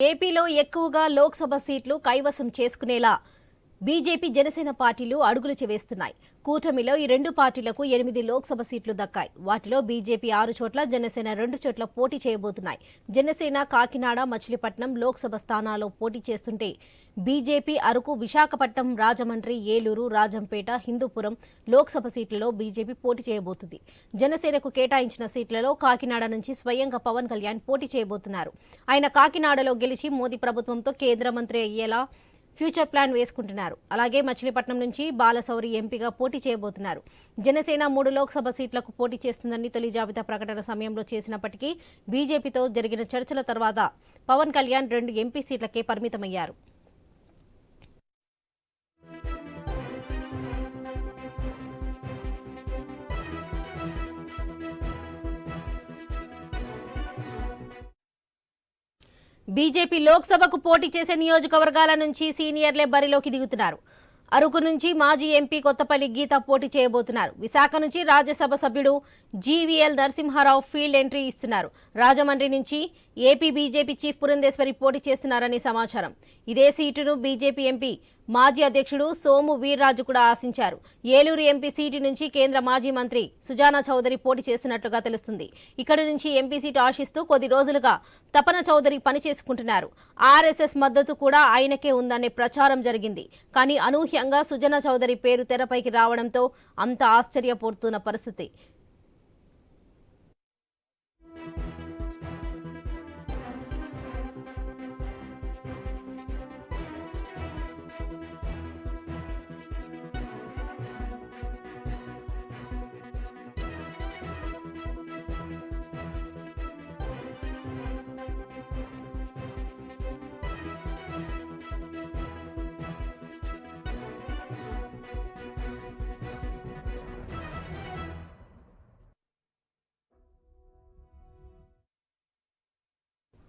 ఏపీలో ఎక్కువగా లోక్సభ సీట్లు కైవసం చేసుకునేలా బీజేపీ జనసేన పార్టీలు అడుగులు వేస్తున్నాయి కూటమిలో ఈ రెండు పార్టీలకు ఎనిమిది లోక్సభ సీట్లు దక్కాయి. వాటిలో బీజేపీ ఆరు చోట్ల జనసేన రెండు చోట్ల పోటీ చేయబోతున్నాయి. జనసేన కాకినాడ మచిలీపట్నం లోక్సభ స్థానాల్లో పోటీ చేస్తుంటే బీజేపీ అరకు విశాఖపట్నం రాజమండ్రి ఏలూరు రాజంపేట హిందూపురం లోక్సభ సీట్లలో బీజేపీ పోటీ చేయబోతుంది. జనసేనకు కేటాయించిన సీట్లలో కాకినాడ నుంచి స్వయంగా పవన్ కళ్యాణ్ పోటీ చేయబోతున్నారు. ఆయన కాకినాడలో గెలిచి మోదీ ప్రభుత్వంతో కేంద్ర మంత్రి అయ్యేలా ఫ్యూచర్ ప్లాన్ వేసుకుంటున్నారు. అలాగే మచిలీపట్నం నుంచి బాలసౌరి ఎంపీగా పోటీ చేయబోతున్నారు. జనసేన మూడు లోక్సభ సీట్లకు పోటీ చేస్తుందని తొలి జాబితా ప్రకటన సమయంలో చేసినప్పటికీ బీజేపీతో జరిగిన చర్చల తర్వాత పవన్ కళ్యాణ్ రెండు ఎంపీ సీట్లకే పరిమితమయ్యారు. బీజేపీ లోక్సభకు పోటీ చేసే నియోజకవర్గాల నుంచి సీనియర్లే బరిలోకి దిగుతున్నారు. అరకు నుంచి మాజీ ఎంపీ కొత్తపల్లి గీత పోటీ చేయబోతున్నారు. విశాఖ నుంచి రాజ్యసభ సభ్యుడు జీవీఎల్ నరసింహారావు ఫీల్డ్ ఎంట్రీ ఇస్తున్నారు. రాజమండ్రి నుంచి ఏపీ బీజేపీ చీఫ్ పురంధేశ్వరి పోటీ చేస్తున్నారని సమాచారం. ఇదే సీటును బీజేపీ ఎంపీ మాజీ అధ్యక్షుడు సోము వీర్రాజు కూడా ఆశించారు. ఏలూరు ఎంపీ సీటు నుంచి కేంద్ర మాజీ మంత్రి సుజానా చౌదరి పోటీ చేస్తున్నట్లుగా తెలుస్తుంది. ఇక్కడి నుంచి ఎంపీ సీటు ఆశిస్తూ కొద్ది రోజులుగా తపన చౌదరి పనిచేసుకుంటున్నారు ఆర్ఎస్ఎస్ మద్దతు కూడా ఆయనకే ఉందనే ప్రచారం జరిగింది. కానీ అనూహ్యంగా సుజనా చౌదరి పేరు తెరపైకి రావడంతో అంత ఆశ్చర్యపోతున్న పరిస్థితి.